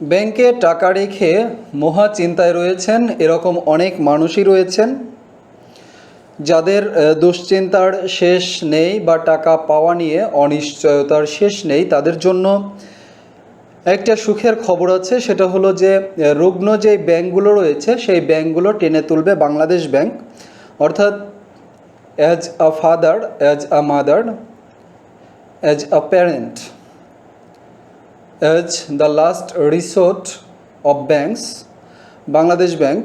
ব্যাংকে টাকা রেখে মহা চিন্তায় রয়েছেন, এরকম অনেক মানুষই রয়েছেন, যাদের দুশ্চিন্তার শেষ নেই বা টাকা পাওয়া নিয়ে অনিশ্চয়তার শেষ নেই তাদের জন্য। একটা সুখের খবর আছে, সেটা হলো যে রুগ্ন যে ব্যাংকগুলো রয়েছে, সেই ব্যাংকগুলো টেনে তুলবে বাংলাদেশ ব্যাংক। অর্থাৎ as a father as a mother as a parent as the last resort of banks Bangladesh bank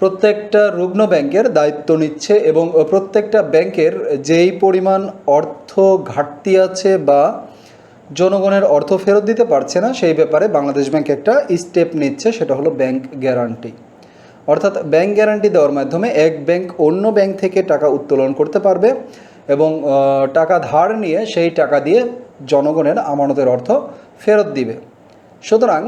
প্রত্যেকটা রুগ্ন ব্যাংকের দায়িত্ব নিচ্ছে এবং প্রত্যেকটা ব্যাংকের যেই পরিমাণ অর্থ ঘাটতি আছে বা জনগণের অর্থ ফেরত দিতে পারছে না, সেই ব্যাপারে বাংলাদেশ ব্যাংক একটা স্টেপ নিচ্ছে, সেটা হলো ব্যাংক গ্যারান্টি অর্থাৎ ব্যাংক গ্যারান্টি দেওয়ার মাধ্যমে এক ব্যাংক অন্য ব্যাংক থেকে টাকা উত্তোলন করতে পারবে এবং টাকা ধার নিয়ে সেই টাকা দিয়ে জনগণের আমানতের অর্থ ফেরত দিবে। সুতরাং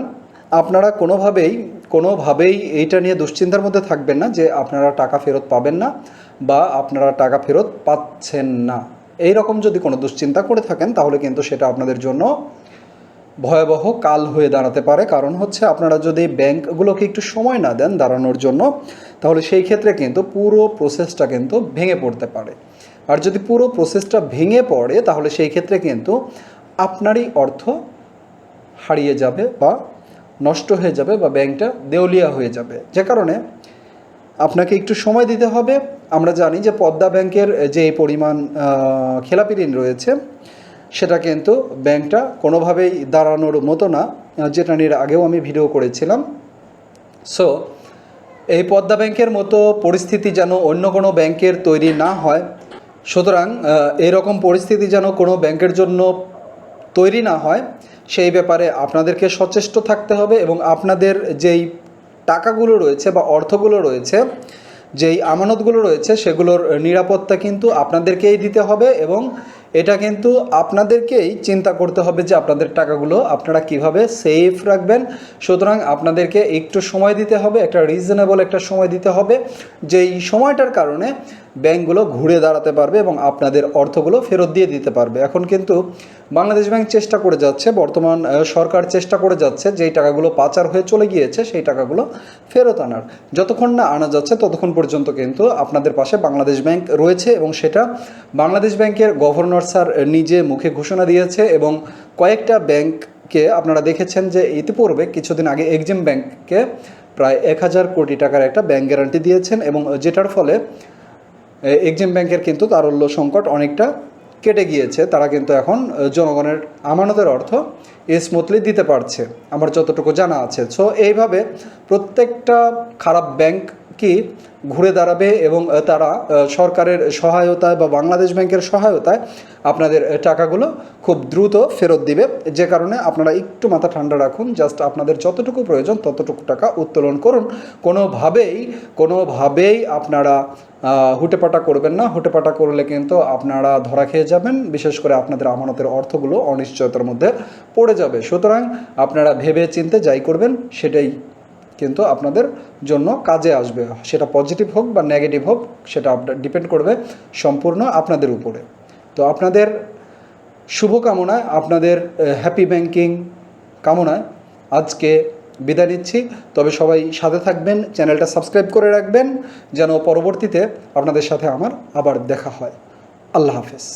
আপনারা কোনোভাবেই কোনোভাবেই এইটা নিয়ে দুশ্চিন্তার মধ্যে থাকবেন না যে আপনারা টাকা ফেরত পাবেন না বা আপনারা টাকা ফেরত পাচ্ছেন না। এই রকম যদি কোনো দুশ্চিন্তা করে থাকেন, তাহলে কিন্তু সেটা আপনাদের জন্য ভয়াবহ কাল হয়ে দাঁড়াতে পারে। কারণ হচ্ছে আপনারা যদি ব্যাংকগুলোকে একটু সময় না দেন দাঁড়ানোর জন্য, তাহলে সেই ক্ষেত্রে কিন্তু পুরো প্রসেসটা কিন্তু ভেঙে পড়তে পারে। আর যদি পুরো প্রসেসটা ভেঙে পড়ে, তাহলে সেই ক্ষেত্রে কিন্তু আপনারই অর্থ হারিয়ে যাবে বা নষ্ট হয়ে যাবে বা ব্যাংকটা দেউলিয়া হয়ে যাবে। যে কারণে আপনাকে একটু সময় দিতে হবে। আমরা জানি যে পদ্মা ব্যাংকের যে পরিমাণ খেলাপি ঋণ রয়েছে, সেটা কিন্তু ব্যাংকটা কোনোভাবেই দাঁড়ানোর মতো না, যেটা নিয়ে আগেও আমি ভিডিও করেছিলাম। সো এই পদ্মা ব্যাংকের মতো পরিস্থিতি যেন অন্য কোনো ব্যাংকের তৈরি না হয় সুতরাং এরকম পরিস্থিতি যেন কোনো ব্যাংকের জন্য তৈরি না হয়, সেই ব্যাপারে আপনাদেরকে সচেষ্ট থাকতে হবে এবং আপনাদের যেই টাকাগুলো রয়েছে বা অর্থগুলো রয়েছে, যেই আমানতগুলো রয়েছে, সেগুলোর নিরাপত্তা কিন্তু আপনাদেরকেই দিতে হবে এবং এটা কিন্তু আপনাদেরকেই চিন্তা করতে হবে যে আপনাদের টাকাগুলো আপনারা কীভাবে সেফ রাখবেন। সুতরাং আপনাদেরকে একটু সময় দিতে হবে, একটা রিজনেবল একটা সময় দিতে হবে যেই সময়টার কারণে ব্যাংকগুলো ঘুরে দাঁড়াতে পারবে এবং আপনাদের অর্থগুলো ফেরত দিয়ে দিতে পারবে। এখন কিন্তু বাংলাদেশ ব্যাংক চেষ্টা করে যাচ্ছে, বর্তমান সরকার চেষ্টা করে যাচ্ছে যেই টাকাগুলো পাচার হয়ে চলে গিয়েছে, সেই টাকাগুলো ফেরত আনার। যতক্ষণ না আনা যাচ্ছে ততক্ষণ পর্যন্ত কিন্তু আপনাদের পাশে বাংলাদেশ ব্যাংক রয়েছে এবং সেটা বাংলাদেশ ব্যাংকের গভর্নর স্যার নিজে মুখে ঘোষণা দিয়েছে এবং কয়েকটা ব্যাংককে আপনারা দেখেছেন যে ইতিপূর্বে কিছুদিন আগে এক্সিম ব্যাংককে প্রায় এক হাজার কোটি টাকার একটা ব্যাংক গ্যারান্টি দিয়েছেন এবং যেটার ফলে এক্সিম ব্যাংকের কিন্তু তারল্য সংকট অনেকটা কেটে গিয়েছে। তারা কিন্তু এখন জনগণের আমানতের অর্থ স্মুথলি দিতে পারছে। আমার যতটুকু জানা আছে। সো, এইভাবে প্রত্যেকটা খারাপ ব্যাংক কি ঘুরে দাঁড়াবে এবং তারা সরকারের সহায়তায় বা বাংলাদেশ ব্যাংকের সহায়তায় আপনাদের টাকাগুলো খুব দ্রুত ফেরত দিবে। যে কারণে আপনারা একটু মাথা ঠান্ডা রাখুন, জাস্ট আপনাদের যতটুকু প্রয়োজন ততটুকু টাকা উত্তোলন করুন। কোনোভাবেই কোনোভাবেই আপনারা হুটেপাটা করবেন না। হুটেপাটা করলে কিন্তু আপনারা ধরা খেয়ে যাবেন, বিশেষ করে আপনাদের আমানতের অর্থগুলো অনিশ্চয়তার মধ্যে পড়ে যাবে। সুতরাং আপনারা ভেবে চিনতে যাই করবেন, সেটাই কিন্তু আপনাদের জন্য কাজে আসবে। সেটা পজিটিভ হোক বা নেগেটিভ হোক, সেটা ডিপেন্ড করবে সম্পূর্ণ আপনাদের উপরে। তো আপনাদের শুভকামনায়, আপনাদের হ্যাপি ব্যাংকিং কামনায় আজকে বিদায় নিচ্ছি। তবে সবাই সাথে থাকবেন, চ্যানেলটা সাবস্ক্রাইব করে রাখবেন, যেন পরবর্তীতে আপনাদের সাথে আমার আবার দেখা হয়। আল্লাহ হাফেজ।